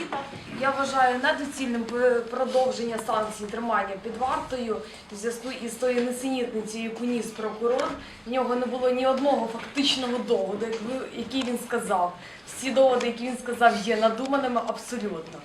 Sige po. Я вважаю недоцільним продовження санкцій тримання під вартою в зв'язку із тою несенітницею, яку ніс прокурор. В нього не було ні одного фактичного доводу, який він сказав. Всі доводи, які він сказав, є надуманими абсолютно.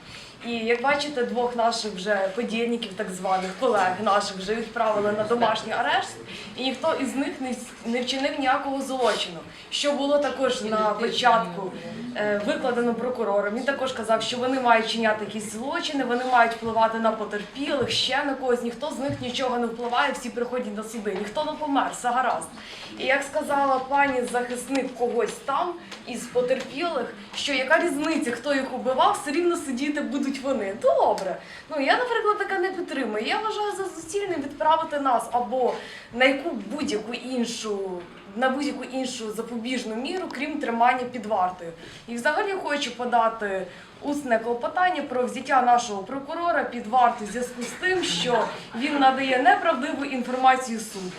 І як бачите, двох наших вже подільників, так званих колег наших, вже відправили на домашній арешт, і ніхто із них не, не вчинив ніякого злочину. Що було також на початку е, викладено прокурором. Він також казав, що вони мають чиняти якісь злочини, вони мають впливати на потерпілих, ще на когось. Ніхто з них нічого не впливає, всі приходять на суди, ніхто не помер, все гаразд. І як сказала пані захисник когось там із потерпілих, що яка різниця, хто їх убивав, все рівно сидіти будуть вони. Добре. Ну я, наприклад, таке не підтримую. Я вважаю за доцільним відправити нас або на яку будь-яку іншу. На будь-яку іншу запобіжну міру, крім тримання під вартою. І взагалі хочу подати усне клопотання про взяття нашого прокурора під варту в зв'язку з тим, що він надає неправдиву інформацію суду.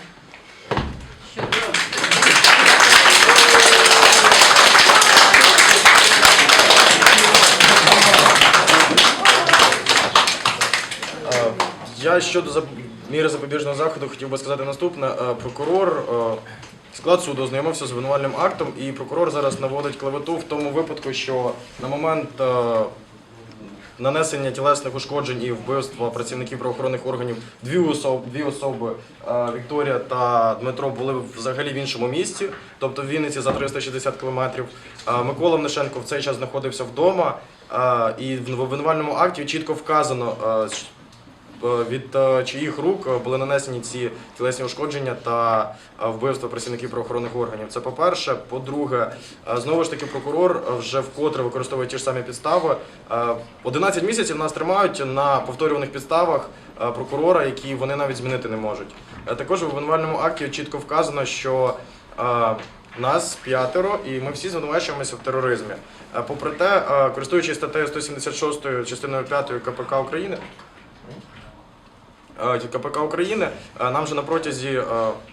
Е, Я щодо міри запобіжного заходу хотів би сказати наступне. Е, Прокурор, е, склад суду ознайомився з обвинувальним актом, і прокурор зараз наводить клевету в тому випадку, що на момент е, нанесення тілесних ушкоджень і вбивства працівників правоохоронних органів дві особи, дві особи е, Вікторія та Дмитро були взагалі в іншому місці, тобто в Вінниці за 360 кілометрів. Е, Микола Мнишенко в цей час знаходився вдома, і в обвинувальному акті чітко вказано. Е, від е, чиїх рук е, були нанесені ці тілесні ушкодження та вбивства працівників правоохоронних органів. Це по-перше. По-друге, знову ж таки, прокурор вже вкотре використовує ті ж самі підстави. Е, 11 місяців нас тримають на повторюваних підставах прокурора, які вони навіть змінити не можуть. Також в обвинувальному акті чітко вказано, що нас п'ятеро, і ми всі звинувачуємося в тероризмі. Попри те, користуючись статтею 176 частиною 5 КПК України, КПК України е, нам вже на протязі е,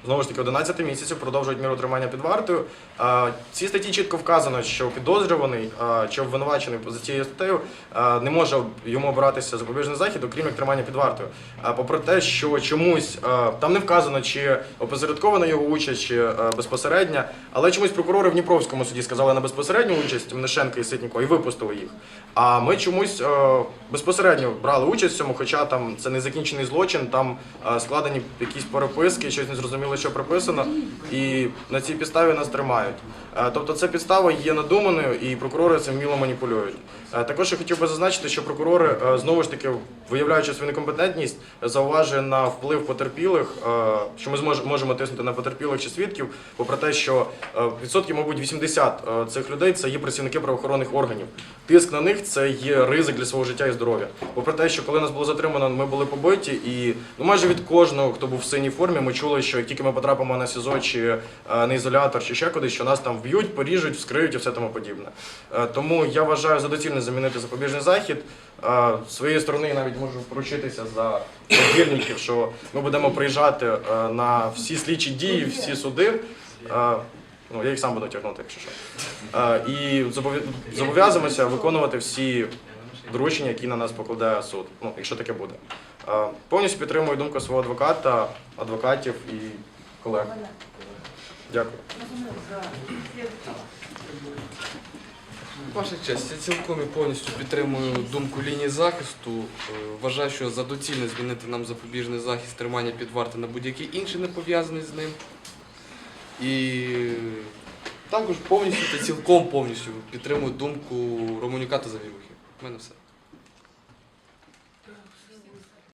знову ж таки 11 місяців продовжують міру тримання під вартою. Е, цій статті чітко вказано, що підозрюваний е, чи обвинувачений за цією статтею е, не може йому обиратися запобіжний захід, окрім як тримання під вартою. Попри те, що чомусь е, там не вказано, чи опосередкована його участь, чи е, безпосередня, але чомусь прокурори в Дніпровському суді сказали на безпосередню участь Мнишенка і Ситнікова і випустили їх. А ми чомусь е, безпосередньо брали участь в цьому, хоча там це незакінчений злочин, там е, складені якісь переписки, щось не зрозуміло, що прописано, і на цій підставі нас тримають. Е, Тобто ця підстава є надуманою, і прокурори цим вміло маніпулюють. Е, Також я хотів би зазначити, що прокурори знову ж таки, виявляючи свою некомпетентність, зауважує на вплив потерпілих, що ми можемо тиснути на потерпілих чи свідків, попри те, що відсотків, мабуть, 80 е, цих людей це є працівники правоохоронних органів. Тиск на них це є ризик для свого життя і здоров'я. Попри те, що коли нас було затримано, ми були побиті, і ну майже від кожного, хто був в синій формі, ми чули, що як тільки ми потрапимо на СІЗО чи е, на ізолятор, чи ще кудись, що нас там вб'ють, поріжуть, вскриють і все тому подібне. Е, Тому я вважаю за доцільне замінити запобіжний захід. Е, своєї сторони я навіть можу поручитися за подільників, що ми будемо приїжджати е, на всі слідчі дії, всі суди. Е, Ну, я їх сам буду тягнути, якщо що. Е, І зобов'язуємося виконувати всі доручення, які на нас покладає суд, ну, якщо таке буде. Е, Повністю підтримую думку свого адвоката, адвокатів і колег. Дякую. Ваша честь, я цілком і повністю підтримую думку лінії захисту. Е, Вважаю, що за доцільне змінити нам запобіжний захист тримання під вартою на будь-який інший не пов'язаний з ним. І також повністю та цілком повністю підтримую думку Романюка та Завівухи. У мене все.